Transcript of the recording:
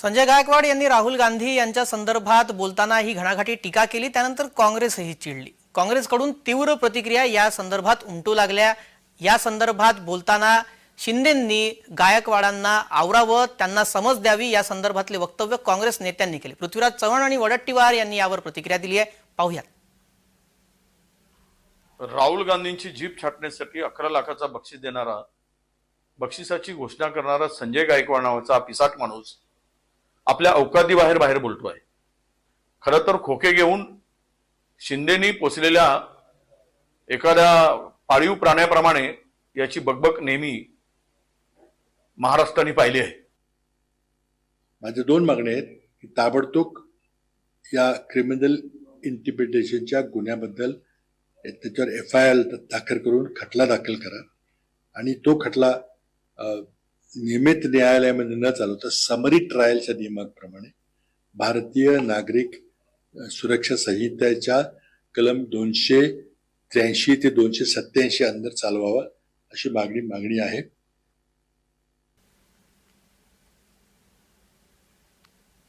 संजय गायकवाड यांनी राहुल गांधी यांच्या संदर्भात बोलताना ही घणाघाटी टीका केली त्यानंतर काँग्रेसही चिडली. काँग्रेसकडून तीव्र प्रतिक्रिया या संदर्भात उमटू लागल्या. या संदर्भात बोलताना शिंदेंनी गायकवाडांना आवरावं त्यांना समज द्यावी या संदर्भातले वक्तव्य काँग्रेस नेत्यांनी केले. पृथ्वीराज चव्हाण आणि वडट्टीवार यांनी यावर प्रतिक्रिया दिली आहे. पाहूयात. राहुल गांधींची जीप छाटण्यासाठी अकरा लाखाचा बक्षीस देणारा बक्षिसाची घोषणा करणारा संजय गायकवाड नावाचा पिसाट माणूस आपल्या अवकादीबाहेर बाहेर बोलतोय खरं तर खोके घेऊन शिंदेनी पोचलेल्या एखाद्या पाळीव प्राण्याप्रमाणे याची बकबक नेहमी महाराष्ट्राने पाहिली आहे. माझे दोन मागणे आहेत की ताबडतोब या क्रिमिनल इंटिप्रिटेशनच्या गुन्ह्याबद्दल त्याच्यावर एफ आय आर दाखल करून खटला दाखल करा. आणि तो खटला नियमित न्यायालयामध्ये न चालवता समरी ट्रायलच्या नियमाप्रमाणे भारतीय नागरिक सुरक्षा संहितेच्या कलम दोनशे त्र्याऐंशी ते दोनशे सत्याऐंशी अंदर चालवावा अशी मागणी मागणी आहे.